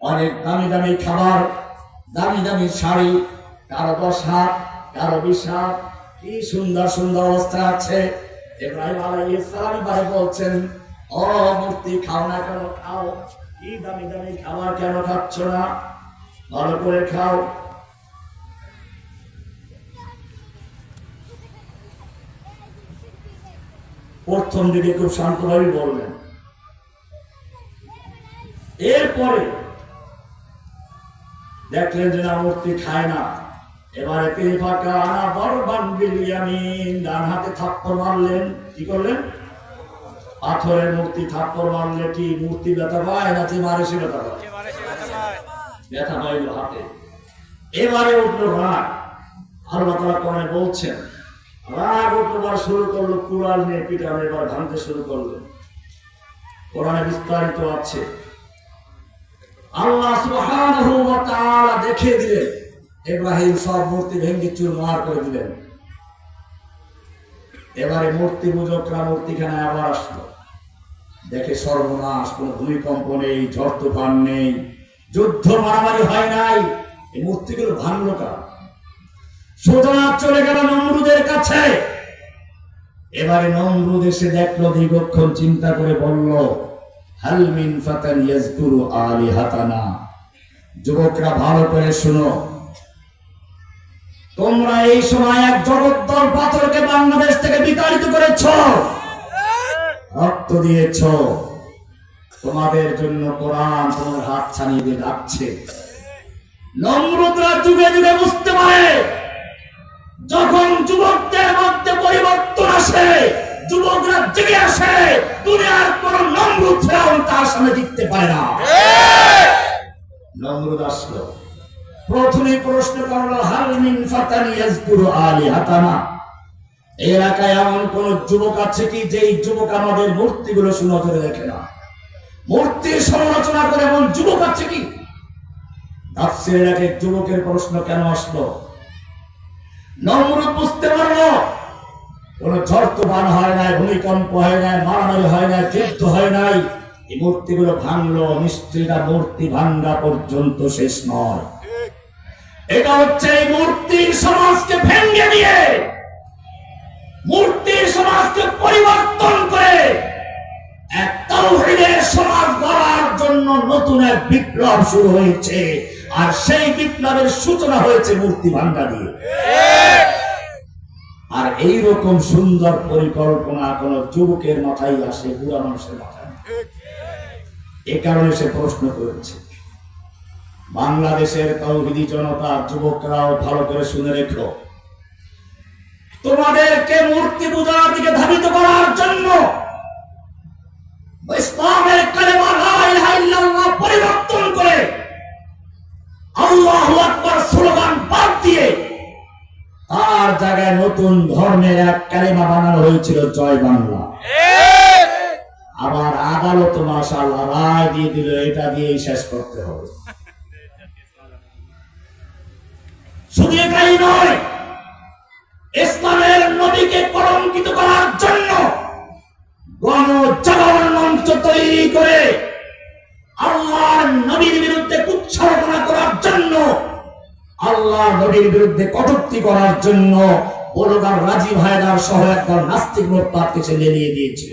অনেক দামি দামি খাবার, দামি দামি শাড়ি, কারও দশ হাত, কারও বিশ হাত, কি সুন্দর সুন্দর অবস্থা আছে। ইব্রাহিম আলাইহিস সালাম এবারে বলছেন, ও মূর্তি খাও না কেন, খাও। কি দামি দামি খাবার কেন খাচ্ছ না? ভালো করে খাও। প্রথম দিকে খুব শান্তভাবে বললেন, এরপরে দেখলেন যে না মূর্তি খায় না। এবারে তিনি ফাঁকা আনা বড় বান বিলিয়ামিন ডান হাতে থাপ্পড় মারলেন। কি করলেন? পাথরের মূর্তি থাপ্পড় মারলে কি মূর্তি ব্যথা পায় না মারে সে ব্যথা পায়? ব্যথা পাইল হাতে। এবারে উঠল রাগ। আল্লাহ তালা কোরআনে বলছেন, রাগ উঠবার শুরু করল, কুড়াল নিয়ে পিটানো এবার ভাঙতে শুরু করল। কোরআনে বিস্তারিত আছে। আল্লাহ সুবহানাহু ওয়া দেখিয়ে দিলেন, ইব্রাহিম সব মূর্তি ভেঙে চুরমার করে দিলেন। এবারে মূর্তি পূজকরা মূর্তিখানে আবার আসলো। দেখে সর্বনাশ, কোনো ভূমিকম্প নেই, ঝড় তুফান নেই, যুদ্ধ মারামারি হয় নাই। এই মূর্তিগুলো ভাঙলো কারা? সোজা চলে গেল নমরুদের কাছে। এবারে নমরুদ এসে দেখল, দীর্ঘক্ষণ চিন্তা করে বলল হালমিন ফাতান ইয়াজকুরু আলিহাতানা। যুবকরা ভালো করে শুনো। তোমরা এই সময় এক জগদ্দল পাথরকে বাংলাদেশ থেকে বিতাড়িত করেছ। রক্ত দিয়েছ। তোমাদের জন্য কোরআন তোমার হাত ছানিয়ে দিয়ে ডাকছে। নমরুদরা যুগে যুগে বুঝতে পারে, যখন যুবকদের মধ্যে পরিবর্তন আসে যুবকরা প্রথমে প্রশ্ন করল হালমিন ফাতানি ইয়াজকুরু আলিহাতানা? এলাকায় এমন কোন যুবক আছে কি যেই যুবক আমাদের মূর্তিগুলো সুনজরে দেখে না? মূর্তির সমালোচনা করে এমন যুবক আছে কি? যুবকের প্রশ্ন কেন আসলো? বুঝতে পারল। কোন ঝড় হয় নাই, ভূমিকম্প হয় নাই, মারামারি হয় নাই, যুদ্ধ হয় নাই। এই মূর্তিগুলো ভাঙলো নিশ্চয়টা মূর্তি ভাঙ্গা পর্যন্ত শেষ নয়। এটা হচ্ছে এই মূর্তির সমাজকে ভেঙে দিয়ে, মূর্তির সমাজকে পরিবর্তন করে সমাজ গড়ার জন্য নতুন এক বিপ্লব শুরু হয়েছে। আর সেই বিপ্লবের সূচনা হয়েছে মূর্তি ভাঙ্গা দিয়ে। আর এই রকম সুন্দর পরিকল্পনা কোন যুবকের মাথায় আসে, বুড়া মানুষের মাথায়। এ কারণে সে প্রশ্ন করেছে বাংলাদেশের তৌহিদি জনতা যুবকরাও ভালো করে শুনে রেখো। তোমাদেরকে মূর্তি পূজার দিকে ধাবিত করার জন্য ইসলামের কালেমা লা ইলাহা ইল্লাল্লাহ পরিবর্তন করে আল্লাহু আকবার স্লোগান বাদ দিয়ে তার জায়গায় নতুন ধর্মের এক কালেমা বানানো হয়েছিল জয় বাংলা। আবার আদালত মাশাআল্লাহ রায় দিয়ে দিল এটা দিয়েই শেষ করতে হবে। শুধু নয়। ইসলামের নবীকে কলঙ্কিত করার জন্য গণজাগরণ মঞ্চ তৈরি করে আল্লাহর নবীর বিরুদ্ধে কুচ্ছারণা করার জন্য আল্লাহ নবীর বিরুদ্ধে কটূক্তি করার জন্য বলগার রাজীব হায়দার সহ একদল নাস্তিক মোরতাদকে সে লেলিয়ে দিয়েছে।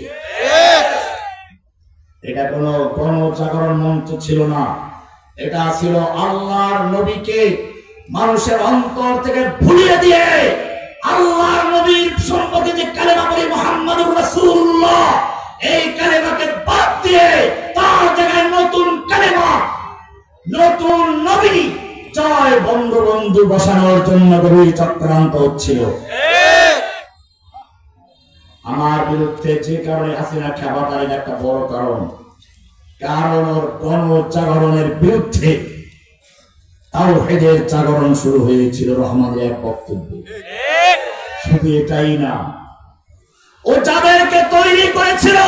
এটা কোনো গণজাগরণ মঞ্চ ছিল না। এটা ছিল আল্লাহর নবীকে মানুষের অন্তর থেকে ভুলিয়ে দিয়ে আল্লাহর নবীর সম্পর্কে যে কালেমা বলি মোহাম্মদুর রাসূলুল্লাহ, এই কালেমাকে বাদ দিয়ে তার জায়গায় নতুন কালেমা, নতুন নবী জয় বঙ্গবন্ধু বসানোর জন্য গভীর চক্রান্ত হচ্ছিল। আমার বিরুদ্ধে যে কারণে হাসিনা খেপা তার একটা বড় কারণ কারণ ওর গণজাগরণের বিরুদ্ধে তাও হেদের জাগরণ শুরু হয়েছিল রহমানের এক বক্তব্য। শুধু এটাই না, ও যাদেরকে তৈরি করেছিল,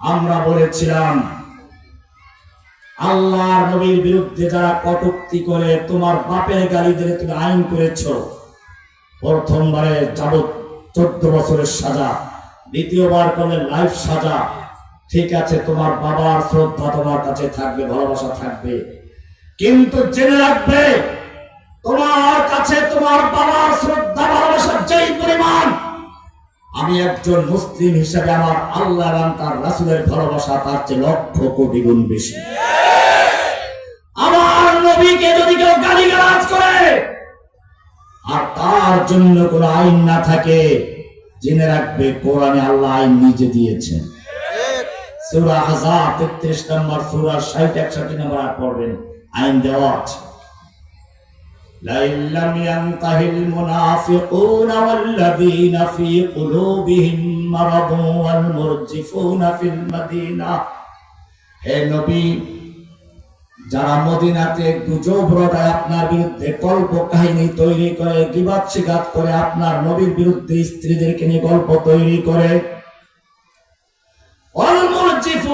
আমরা বলেছিলাম, আল্লাহর নবীর বিরুদ্ধে যারা কটুক্তি করে, তোমার বাপের গালি দিলে তুমি আইন করেছ। প্রথমবারে যাবত চোদ্দ বছরের সাজা, দ্বিতীয়বার করলে লাইফ সাজা। ঠিক আছে, তোমার বাবার শ্রদ্ধা তোমার কাছে থাকবে, ভালোবাসা থাকবে। কিন্তু জেনে রাখবে তোমার কাছে তোমার বাবার শ্রদ্ধা ভালোবাসার যেই পরিমাণ আমি একজন মুসলিম হিসেবে আমার আল্লাহ এবং তার রাসুলের ভালোবাসা তার চেয়ে লক্ষ কোটি গুণ বেশি। আমার নবীকে যদি কেউ গালি গালাজ করে আর তার জন্য কোন আইন না থাকে জেনে রাখবে কোরআনে আল্লাহ আইন নিজে দিয়েছেন। সুরা হাজার তেত্রিশ নম্বর সুরা ষাট একষট্টি নম্বর আর পড়বেন। আইন দেওয়া আছে لئن لم ينته المنافقون والذين في قلوبهم مرض والمرجفون في المدينة হে নবী যারা মদিনাতে গুজব রটায় আপনার বিরুদ্ধে কল্প কাহিনী তৈরি করে গিবাদ শিকাত করে আপনার নবীর বিরুদ্ধে স্ত্রীদেরকে নিয়ে গল্প তৈরি করে অলমুরজিফু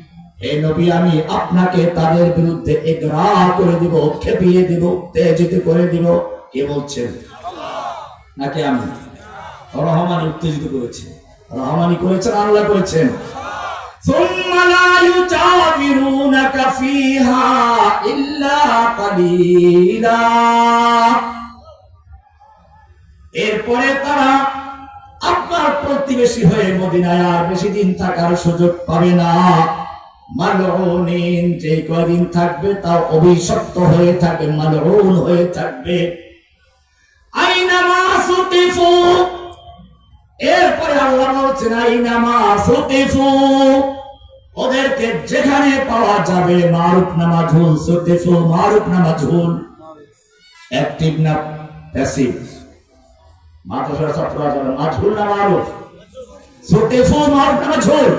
এই নবী, আমি আপনাকে তাদের বিরুদ্ধে করে দিব, খেপিয়ে দিব, তেজিত করে দিব। কে বলছেন? নাকি আমি? উত্তেজিত করেছে। রহমানি করেছেন, আল্লাহ করেছেন। এরপরে তারা আপনার প্রতিবেশী হয়ে মদিনায় আর বেশি দিন থাকার সুযোগ পাবে না। মালউনিন, যে কদিন থাকবে তাও অভিশপ্ত হয়ে থাকবে, মালউন হয়ে থাকবে। আইনামা সুতিফু। এরপরে আল্লাহ বলছেন আইনামা সুতিফু। ওদেরকে যেখানে পাওয়া যাবে, মারুফ নামা ঝুল সুতিফু, মারুফ নামা ঝুল অ্যাক্টিভ না প্যাসিভ? মাদ্রাসার ছাত্ররা মাঝুল না মারুফ? সুতিফু নামা ঝুল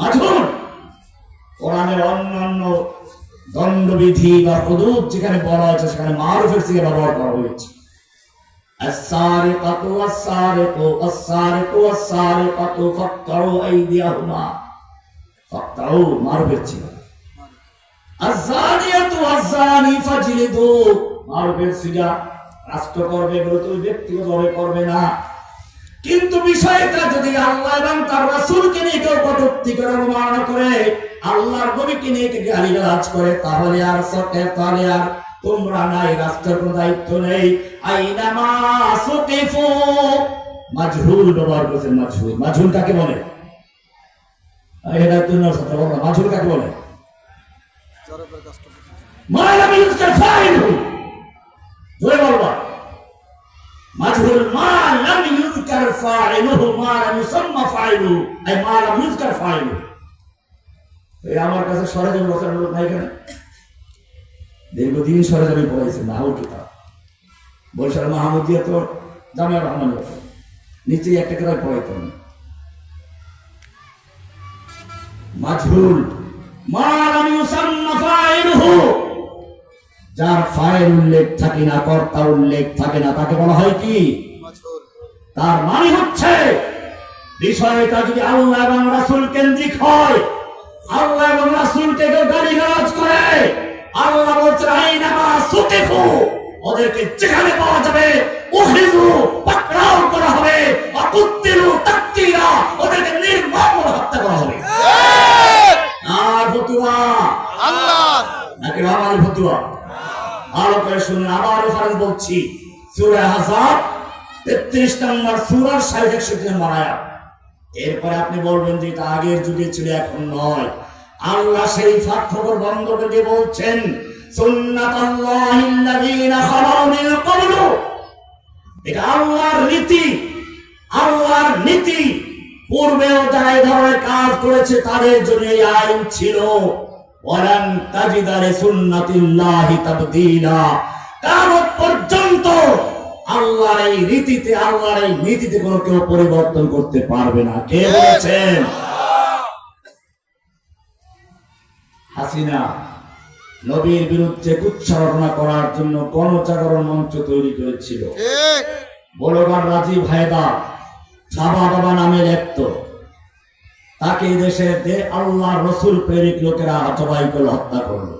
মাঝুল কোরআনের অন্যান্য দণ্ডবিধি বা হুদুদ যেখানে বলা হয়েছে সেখানে মারুফের থেকে ব্যবহার করা হয়েছে السارقة والسارق والسارق والسارقة فاقطعوا أيديهما فاقطعوا মারুফের ছিল الزانية والزاني فاجلدوا মারুফের সিগা রাষ্ট্র করবে এগুলো তো ব্যক্তিগতভাবে করবে না কিন্তু বিষয়টা যদি আল্লাহ এবং তার রাসূলকে নিয়ে কেউ কটূক্তি করে অবমাননা করে আল্লাহর নবীকে নিয়ে কেউ গালিগালাজ করে, তাহলে আর সরকার তাহলে আর তোমরা নাই, রাষ্ট্রের কোনো দায়িত্ব নেই। আইনামা সুকিফু মাজহুল ব্যবহার করেছেন মাজহুল। মাজহুল কাকে বলে? এটা তুমি সাথে বলো মাজহুল কাকে বলে? মালাম ইউজকার ফাইলু। জোরে বলবা মাজহুল মা লাম ইউজকার ফাইলুহু, মা লাম ইউসাম্মা ফাইলু আই মা লাম ইউজকার ফাইলু এই আমার কাছে সরজম রচনার লোক নাই কেন? দীর্ঘদিন সরজমি পড়াইছে নাহুল কিতাব বরিশাল মাহমুদিয়া তো জামিয়া রহমান হতো নিচে একটা কিতাব ফাইলুহু। যার ফাইল উল্লেখ থাকে না কর্তা উল্লেখ থাকে না তাকে বলা হয় কি? তার মানে হচ্ছে বিষয়টা যদি আল্লাহ এবং রাসুল কেন্দ্রিক হয় আল্লাহ এবং রাসুলকে কেউ গালি গালাজ করে আল্লাহ বলছে আইনামা সুতিফু ওদেরকে যেখানে পাওয়া যাবে উখিজু পাকড়াও করা হবে অকুত্তিলু তাকতিরা ওদেরকে নির্মম হত্যা করা হবে। আর ফতুয়া। আল্লাহ! নাকি রহমানের ফতুয়া? ভালো করে শুনুন আবার রেফারেন্স বলছি। সূরা হাসাব তেত্রিশ নম্বর সুরার ষাট একষট্টি নম্বর আয়াত। এরপরে আপনি বলবেন যে এটা আগের যুগে ছিল, এখন নয়। আল্লাহ সেই স্বার্থপর বন্ধ করে বলছেন এটা আল্লাহর নীতি আল্লাহর নীতি। পূর্বেও যারা এই ধরনের কাজ করেছে, তাদের জন্য এই আইন ছিল, ওয়ালান তাজিদা লিসুন্নাতিল্লাহি তাবদীলা। কিয়ামত পর্যন্ত আল্লাহর এই রীতিতে আল্লাহর এই নীতিতে কোনো কেউ পরিবর্তন করতে পারবে না। কে বলেছেন? হাসিনা নবীর বিরুদ্ধে কুচ্ছারণা করার জন্য গণজাগরণ মঞ্চ তৈরি করেছিল। বলগান রাজীব হায়দার ছাবা বাবা নামে লেপ্ত। তাকে এই দেশে দে আল্লাহ রসুল প্রেমিক লোকেরা জবাই করে হত্যা করল।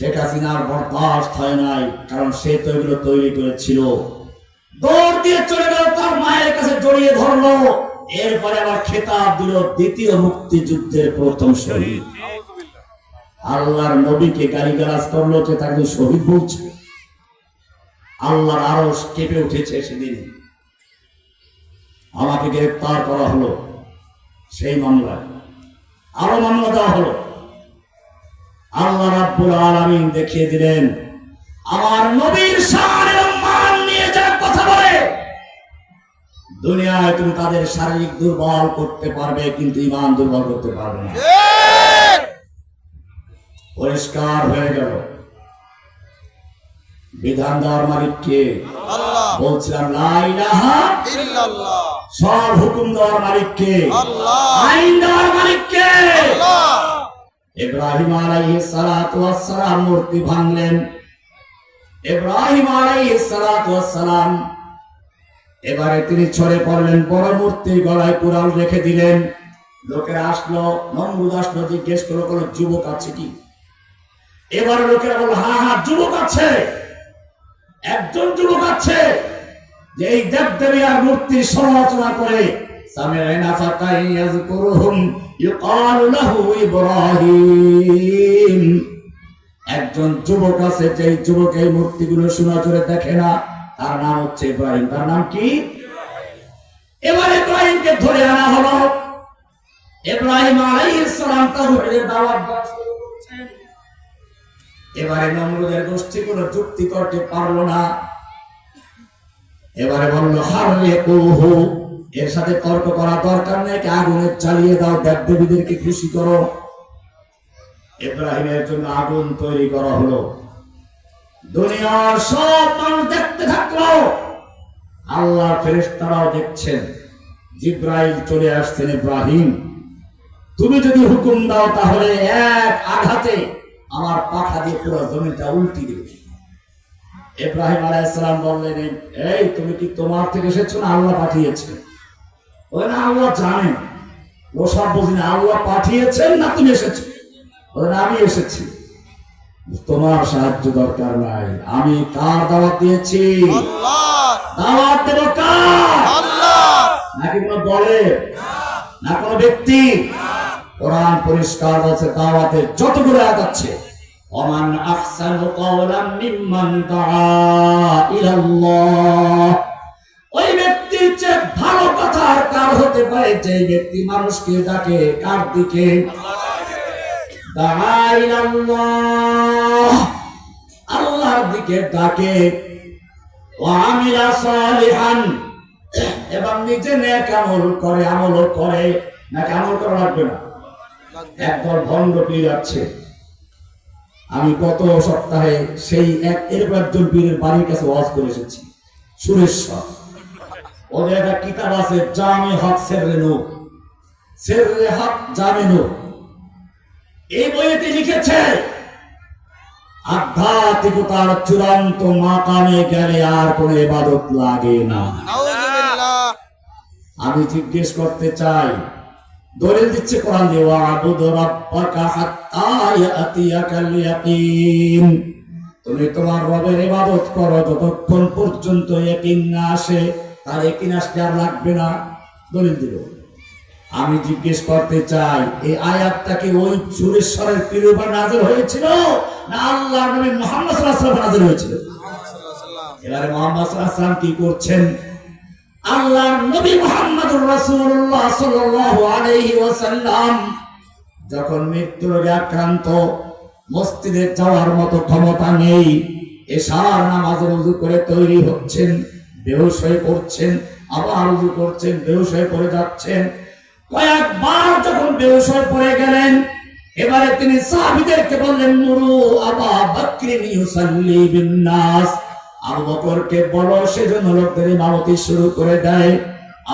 শেখ হাসিনার বরদাস্ত হয় নাই, কারণ সে তো এগুলো তৈরি করেছিল। দৌড় দিয়ে চলে গেল, তার মায়ের কাছে জড়িয়ে ধরলো। এরপরে আবার খেতাব দিল দ্বিতীয় মুক্তিযুদ্ধের প্রথম শহীদ। আল্লাহর নবীকে গালিগালাজ করল যে তাকে শহীদ বলছে, আল্লাহর আরও কেঁপে উঠেছে সেদিন। আমাকে গ্রেপ্তার করা হলো, সেই মামলায়। আরও মামলা দেওয়া হলো। আল্লাহ রাব্বুল আলামিন দেখিয়ে দিলেন আমার নবীর শান এবং মান নিয়ে যারা কথা বলে দুনিয়ায় তুমি তাদের শারীরিক দুর্বল করতে পারবে কিন্তু ইমান দুর্বল করতে পারবে না। ঠিক পরিষ্কার হয়ে গেল। বিধান দেওয়ার মালিক কে আল্লাহ। বলছিলাম সব হুকুম দেওয়ার মালিক কে আল্লাহ। আইন দেওয়ার মালিক কে আল্লাহ। ইব্রাহিম আলাইহিস সালাতু ওয়াস সালাম মূর্তি ভাঙলেন। ইব্রাহিম আলাইহিস সালাতু ওয়াস সালাম। এবারে তিনি ছড়ে পড়লেন, বড় মূর্তি গলায় কুড়াল রেখে দিলেন। লোকেরা আসলো, নমরুদ আসলো, জিজ্ঞেস করল কোনো যুবক আছে কি? এবারে লোকেরা বলল হ্যাঁ হ্যাঁ যুবক আছে। একজন যুবক আছে, যে এই দেবদেবী আর মূর্তির সমালোচনা করে সামি'না ফাতান ইয়াযকুরুহুম, ইউকালু লাহু ইব্রাহিম। একজন যুবক আছে যে যুবক এই মূর্তিগুলো সুনজরে দেখে না, তার নাম হচ্ছে ইব্রাহিম। তার নাম কি? এবার ইব্রাহিমকে ধরে আনা হলো। ইব্রাহিম আলাইহিস সালাম তাওহীদের দাওয়াত এবারে নমরুদের গোষ্ঠী কোনো যুক্তি করতে পারল না। এবারে বলল হারলে কুহু এর সাথে তর্ক করা দরকার নেই আগুনে চালিয়ে দাও দেব দেবীদেরকে খুশি করো। ইব্রাহিমের জন্য আগুন তৈরি করা হলো। দুনিয়ার সব মানুষ দেখতে থাকল। আল্লাহ ফেরেশতারাও দেখছেন। জিব্রাইল চলে আসছেন ইব্রাহিম। তুমি যদি হুকুম দাও, তাহলে এক আঘাতে আমার পাখা দিয়ে পুরো জমিটা উল্টি দেবে। ইব্রাহিম আলাইসালাম বললেন, এই, তুমি কি তোমার থেকে এসেছ না আল্লাহ পাঠিয়েছে? না আল্লাহ জানেন ও সব বুঝি না আল্লাহ পাঠিয়েছেন না তুমি এসেছ? না আমি এসেছি। তোমার সাহায্য দরকার নাই। আমি কার দাওয়াত দিয়েছি? দাওয়াত দেব কার? নাকি কোনো বলে না কোনো ব্যক্তি? কোরআন পরিষ্কার বলছে দাওয়াতের যতগুলো আছে ওমান আহসানু কাওলাম মিম্মান দাআ ইলাল্লাহ। আর কার হতে পারে যে ব্যক্তি মানুষকে ডাকে, কার দিকে? আল্লাহর দিকে ডাকে। এবং নিজে নেক আমল করে করে। নাকি আমল করা লাগবে না। একদল ভণ্ড পীর আছে। আমি গত সপ্তাহে সেই এক এরকম একজন পীরের বাড়ির কাছে ওয়াজ করে এসেছি। সুরেশ্বর। ওদের একটা কিতাব আছে জামে হক সেররে নূর। সেররে হক জামে নূর। এই বইতে লিখেছে আধ্যাত্মিকতার চূড়ান্ত মাকামে গেলে আর কোনো ইবাদত লাগে না। আমি জিজ্ঞেস করতে চাই দলিল দিচ্ছে কোরআন দিয়ে ওয়াবুদ রাব্বাকা হাত্তা ইয়াতিয়াকাল ইয়াকিন তুমি তোমার রবের ইবাদত করো যতক্ষণ পর্যন্ত ইয়াকিন না আসে তার আসতে আর লাগবে না। দলিল দিল। আমি জিজ্ঞেস করতে চাই, এই আয়াতটা কি ওই সুরেশ্বরের পীর উপর নাজিল হয়েছিল? না আল্লাহ নবী মুহাম্মদ ওয়াসাল্লাম নাজিল হয়েছিল? এবারে মোহাম্মদ সাল্লাল্লাহু কি করছেন? আল্লাহর নবী মুহাম্মদুর রাসূলুল্লাহ সাল্লাল্লাহু আলাইহি ওয়াসাল্লাম যখন মৃত্যুর আক্রান্ত, মসজিদে যাওয়ার মতো ক্ষমতা নেই, এশার নামাজের উজু করে তৈরি হচ্ছেন। বেহুশ হয়ে পড়ছেন আবার উজু করছেন, বেহুশ হয়ে পড়ে যাচ্ছেন। কয়েকবার যখন বেহুশ হয়ে পড়ে গেলেন, এবারে তিনি সাহাবীদেরকে বললেন মুরু আবা বকরিন ইউসাল্লি বিন নাস আবু বকরকে বলো, সেজন্য লোকদের ইমামতি শুরু করে দেয়।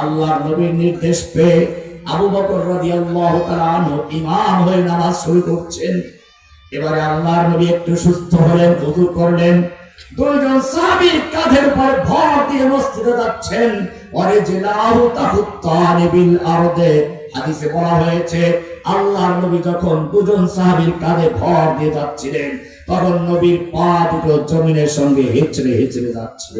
আল্লাহর নবীর নির্দেশ পেয়ে আবু বকর রাদিয়াল্লাহু তাআলা আনহু ইমাম হয়ে নামাজ শুরু করছেন। এবারে আল্লাহর নবী একটু সুস্থ হলেন উজু করলেন। দুইজন সাহাবীর কাঁধের উপর ভর দিয়ে মসজিদে যাচ্ছেন। পরে জিলাহু তাহুত্তানি বিল আরদে। হাদিসে বলা হয়েছে, আল্লাহর নবী যখন দুজন সাহাবীর কাঁধে ভর দিয়ে যাচ্ছিলেন, তখন নবীর পা দুটো জমিনের সঙ্গে হেঁচড়ে হেঁচড়ে যাচ্ছিল।